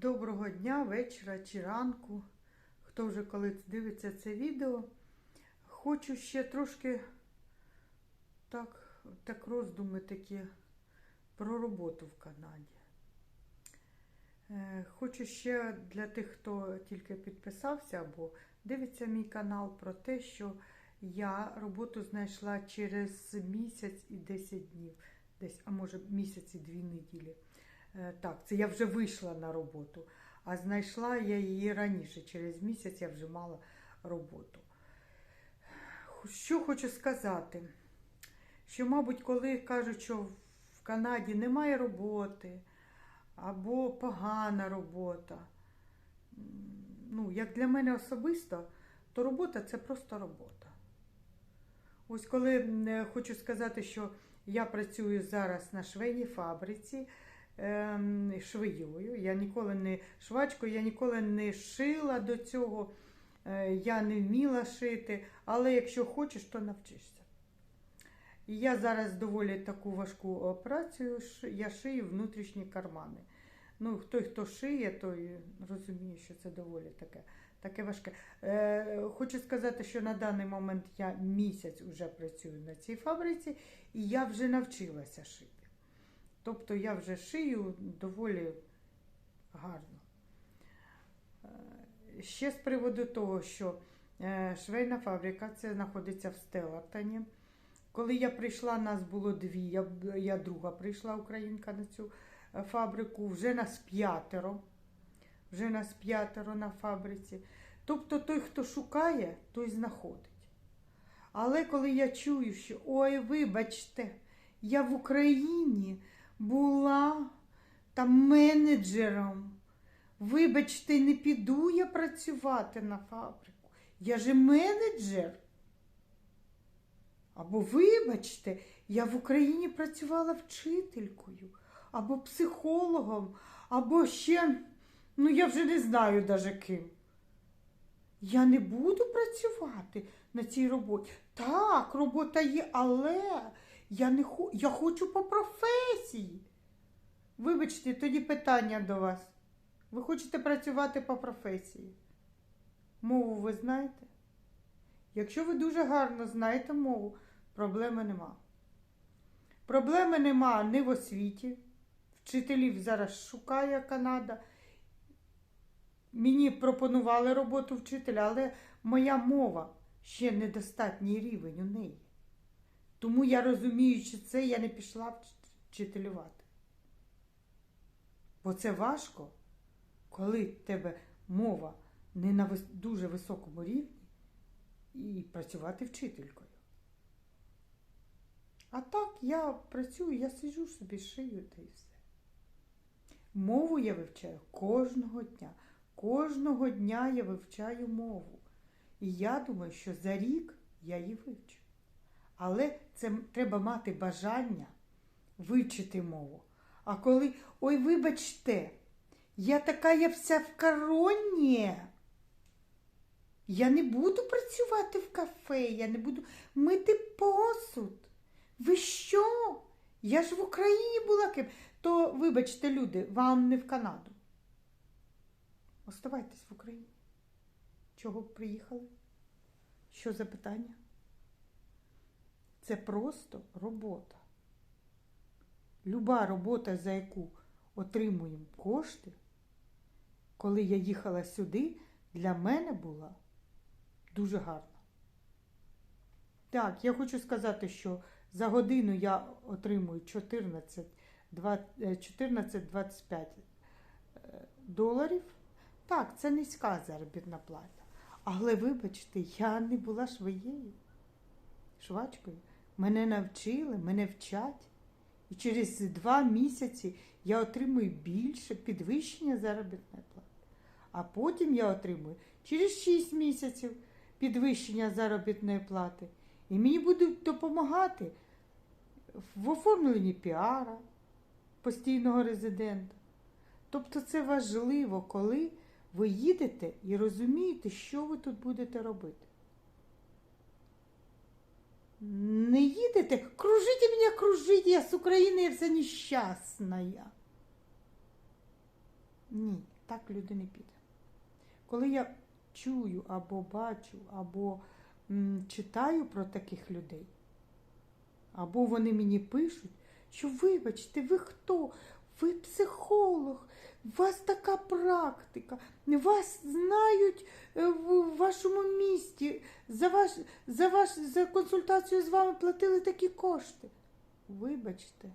Доброго дня, вечора чи ранку. Хто вже коли дивиться це відео. Хочу ще трошки так, так роздуми такі про роботу в Канаді. Е, Хочу ще для тих, хто тільки підписався або дивиться мій канал, про те, що я роботу знайшла через місяць і 10 днів, десь, а може місяць і дві неділі. Е, Так, це я вже вийшла на роботу, а знайшла я її раніше, через місяць я вже мала роботу. Що хочу сказати? Що, мабуть, коли кажуть, що в Канаді немає роботи або погана робота, ну, як для мене особисто, то робота це просто робота. Ось коли е, хочу сказати, що я працюю зараз на швейній фабриці швеєю. Я ніколи не швачкою, я ніколи не шила до цього, е, я не вміла шити, але якщо хочеш, то навчишся. І я зараз доволі таку важку операцію, я шию внутрішні кармани. Ну, той, хто шиє, той розуміє, що це доволі таке, таке важке. Е, хочу сказати, що на даний момент я місяць вже працюю на цій фабриці, і я вже навчилася шити. Тобто я вже шию доволі гарно. Е, Ще з приводу того, що е, швейна фабрика це знаходиться в Стеллартоні. Коли я прийшла, нас було дві, я, я друга прийшла українка на цю е, фабрику, вже нас п'ятеро. Вже нас п'ятеро на фабриці. Тобто той, хто шукає, той знаходить. Але коли я чую, що ой, вибачте, я в Україні була там менеджером. Вибачте, не піду я працювати на фабрику. Я же менеджер. Або вибачте, я в Україні працювала вчителькою, або психологом, або ще, ну я вже не знаю даже ким. Я не буду працювати на цій роботі. Так, робота є, але я, не хо... я хочу по професії. Вибачте, тоді питання до вас. Ви хочете працювати по професії? Мову ви знаєте? Якщо ви дуже гарно знаєте мову, проблеми нема. Проблеми нема ні в освіті. Вчителів зараз шукає Канада. Мені пропонували роботу вчителя, але моя мова ще недостатній рівень у неї. Тому я розуміючи це, я не пішла вчителювати. Бо це важко, коли в тебе мова не на дуже високому рівні і працювати вчителькою. А так я працюю, я сиджу собі шию та і все. Мову я вивчаю кожного дня. Кожного дня я вивчаю мову. І я думаю, що за рік я її вивчу. Але це треба мати бажання вивчити мову. А коли, ой, вибачте, я така я вся в короні. Я не буду працювати в кафе, я не буду мити посуд. Ви що? Я ж в Україні була ким. То, вибачте, люди, вам не в Канаду. Оставайтесь в Україні. Чого приїхали? Що за питання? Це просто робота. Люба робота, за яку отримуємо кошти, коли я їхала сюди, для мене була дуже гарна. Так, я хочу сказати, що за годину я отримую 14 два- е, 14-25 е, доларів. Так, це низька заробітна плата. Але вибачте, я не була швеєю, швачкою. Мене навчили, мене вчать. І через два місяці я отримую більше підвищення заробітної плати. А потім я отримую через 6 місяців підвищення заробітної плати. І мені будуть допомагати в оформленні піара постійного резидента. Тобто це важливо, коли ви їдете і розумієте, що ви тут будете робити. Не їдете, кружите мене, кружите, я з України, я вся нещасна. Ні. так люди не піде. Коли я чую або бачу, або м, читаю про таких людей, або вони мені пишуть, що вибачте, ви хто? Ви психолог, у вас така практика, вас знають е, в вашому місті, за, ваш, за, ваш, за консультацію з вами платили такі кошти. Вибачте,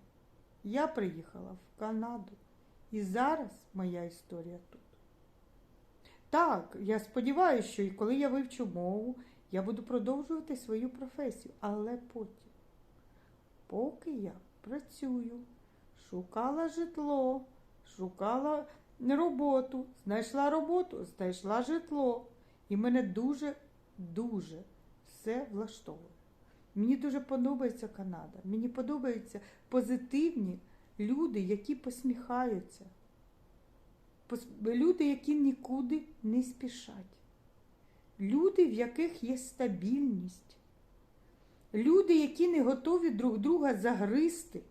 я приїхала в Канаду, і зараз моя історія тут. Так, я сподіваюся, що і коли я вивчу мову, я буду продовжувати свою професію, але потім, поки я працюю, шукала житло, шукала роботу, знайшла роботу, знайшла житло. І мене дуже, дуже все влаштовує. Мені дуже подобається Канада. Мені подобаються позитивні люди, які посміхаються. Люди, які нікуди не спішать. Люди, в яких є стабільність. Люди, які не готові друг друга загризти.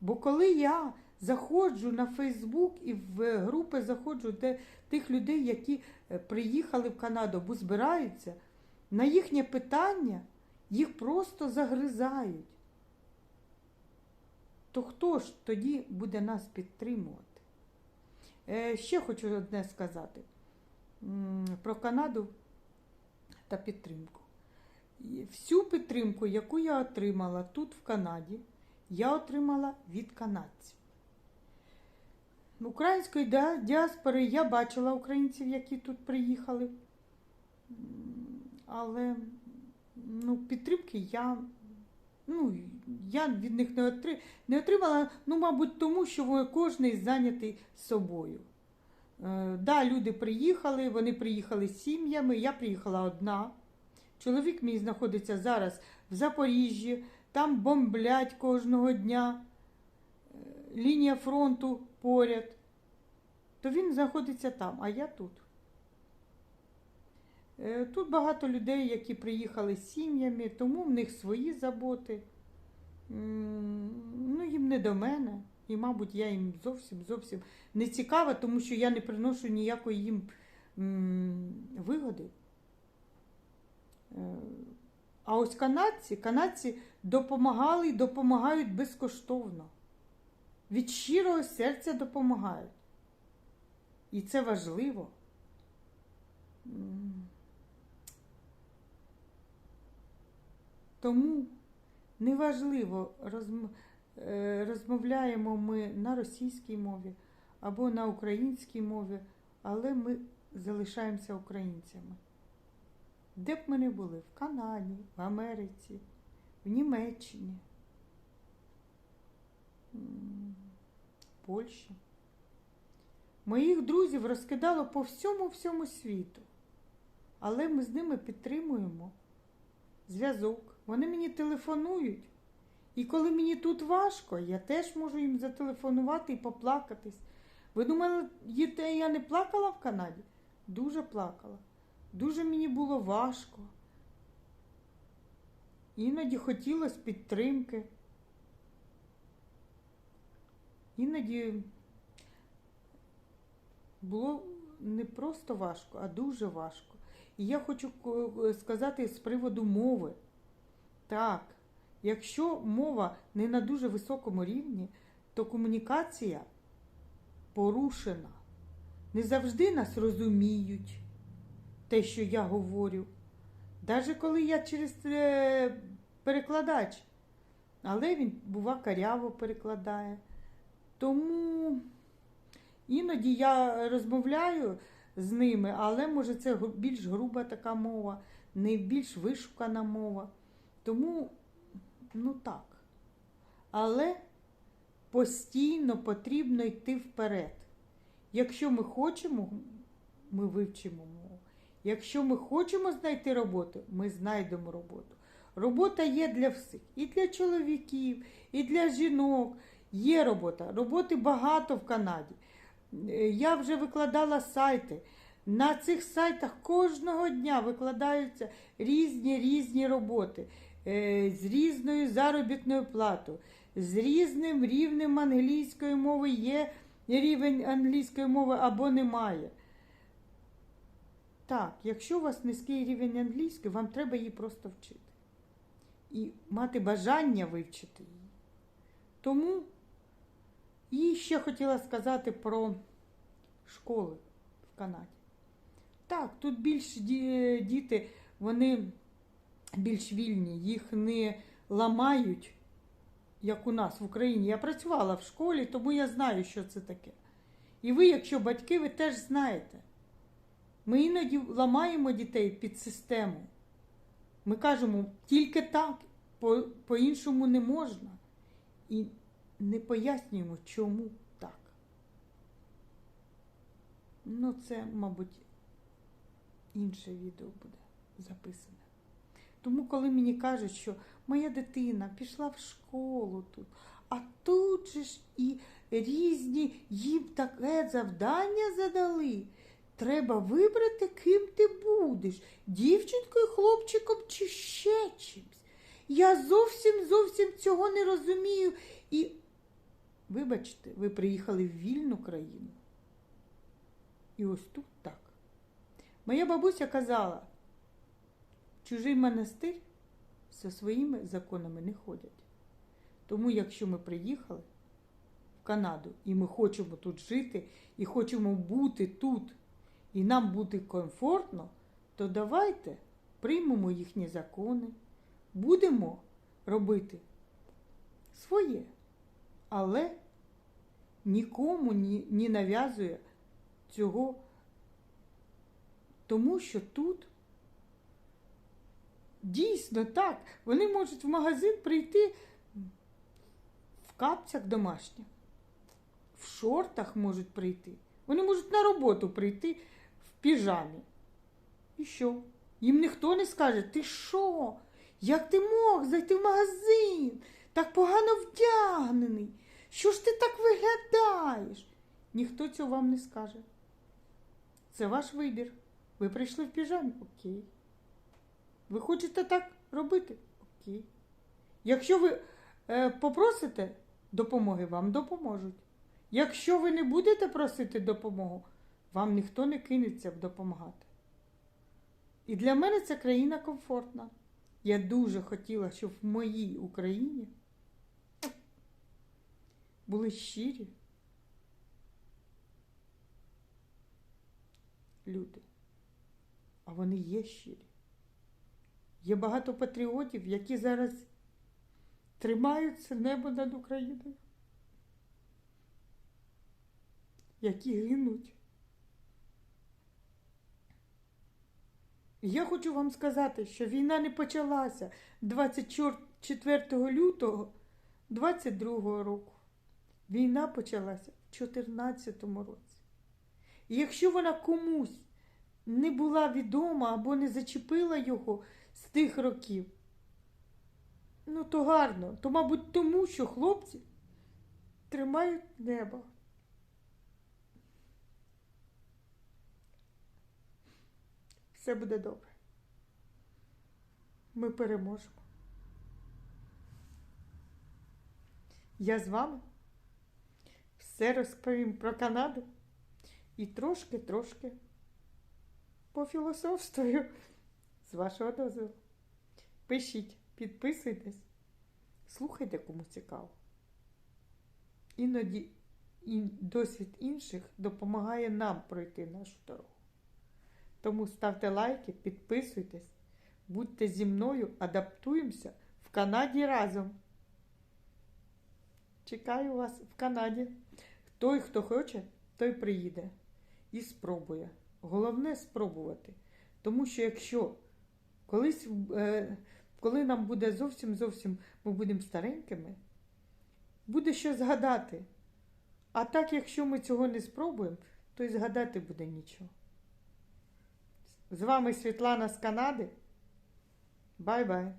Бо коли я заходжу на Фейсбук і в групи заходжу де тих людей, які е, приїхали в Канаду або збираються, на їхнє питання їх просто загризають. То хто ж тоді буде нас підтримувати? Е, ще хочу одне сказати про Канаду та підтримку. Всю підтримку, яку я отримала тут, в Канаді, я отримала від канадців. Української діаспори я бачила українців, які тут приїхали. Але ну, підтримки я, ну, я від них не, отри... не отримала, ну, мабуть, тому що кожний зайнятий собою. Е, да, люди приїхали, вони приїхали з сім'ями, я приїхала одна. Чоловік мій знаходиться зараз в Запоріжжі, там бомблять кожного дня, е, лінія фронту поряд. То він знаходиться там, а я тут. Е, Тут багато людей, які приїхали з сім'ями, тому в них свої заботи. Ну, їм не до мене. І, мабуть, я їм зовсім зовсім не цікава, тому що я не приношу ніякої їм вигоди. Е, А ось канадці, канадці допомагали і допомагають безкоштовно. Від щирого серця допомагають. І це важливо. Тому неважливо, е, розмовляємо ми на російській мові або на українській мові, але ми залишаємося українцями. Де б ми не були? В Канаді, в Америці, в Німеччині, Польщі. Моїх друзів розкидало по всьому всьому світу, але ми з ними підтримуємо зв'язок. Вони мені телефонують. І коли мені тут важко, я теж можу їм зателефонувати і поплакатись. Ви думали, я не плакала в Канаді? Дуже плакала. Дуже мені було важко. Іноді хотілося підтримки. Іноді було не просто важко, а дуже важко. І я хочу сказати з приводу мови. Так, якщо мова не на дуже високому рівні, то комунікація порушена. Не завжди нас розуміють те, що я говорю. Навіть коли я через е, перекладач, але він, бува, каряво перекладає. Тому іноді я розмовляю з ними, але може це більш груба така мова, не більш вишукана мова. Тому, ну так. Але постійно потрібно йти вперед. Якщо ми хочемо, ми вивчимо мову. Якщо ми хочемо знайти роботу, ми знайдемо роботу. Робота є для всіх. І для чоловіків, і для жінок. Є робота. Роботи багато в Канаді. Е, Я вже викладала сайти. На цих сайтах кожного дня викладаються різні різні роботи е, з різною заробітною платою, з різним рівнем англійської мови є рівень англійської мови або немає. Так, якщо у вас низький рівень англійської, вам треба її просто вчити. І мати бажання вивчити її. Тому і ще хотіла сказати про школи в Канаді. Так, тут більш діти, вони більш вільні, їх не ламають, як у нас в Україні. Я працювала в школі, тому я знаю, що це таке. І ви, якщо батьки, ви теж знаєте. Ми іноді ламаємо дітей під систему. Ми кажемо, тільки так, по- по-іншому не можна. І не пояснюємо, чому так. Ну, це, мабуть, інше відео буде записане. Тому, коли мені кажуть, що моя дитина пішла в школу тут, а тут же ж і різні їм таке завдання задали. Треба вибрати, ким ти будеш, дівчинкою, хлопчиком чи ще чимсь. Я зовсім зовсім цього не розумію. І, вибачте, ви приїхали в вільну країну. І ось тут так. Моя бабуся казала, чужий монастир зі своїми законами не ходять. Тому, якщо ми приїхали в Канаду і ми хочемо тут жити, і хочемо бути тут, і нам бути комфортно, то давайте приймемо їхні закони, будемо робити своє, але нікому ні, не нав'язує цього, тому що тут дійсно так, вони можуть в магазин прийти в капцях домашніх, в шортах можуть прийти. Вони можуть на роботу прийти в піжамі. І що? Їм ніхто не скаже, ти що? Як ти мог зайти в магазин? Так погано вдягнений. Що ж ти так виглядаєш? Ніхто цього вам не скаже. Це ваш вибір. Ви прийшли в піжамі? Окей. Ви хочете так робити? Окей. Якщо ви е, попросите допомоги, вам допоможуть. Якщо ви не будете просити допомогу, вам ніхто не кинеться допомагати. І для мене ця країна комфортна. Я дуже хотіла, щоб в моїй Україні були щирі люди. А вони є щирі. Є багато патріотів, які зараз тримаються небо над Україною, які гинуть. Я хочу вам сказати, що війна не почалася 24 лютого 22 року. Війна почалася в 2014 році. І якщо вона комусь не була відома або не зачепила його з тих років, ну то гарно, то, мабуть, тому, що хлопці тримають небо. Все буде добре. Ми переможемо. Я з вами все розповім про Канаду і трошки-трошки пофілософствую з вашого дозволу. Пишіть, підписуйтесь, слухайте, кому цікаво. Іноді досвід інших допомагає нам пройти нашу дорогу. Тому ставте лайки, підписуйтесь, будьте зі мною, адаптуємося в Канаді разом. Чекаю вас в Канаді. Той, хто хоче, той приїде і спробує. Головне спробувати. Тому що якщо колись, е, коли нам буде зовсім зовсім ми будемо старенькими, буде що згадати. А так, якщо ми цього не спробуємо, то й згадати буде нічого. З вами Світлана з Канади. Бай-бай!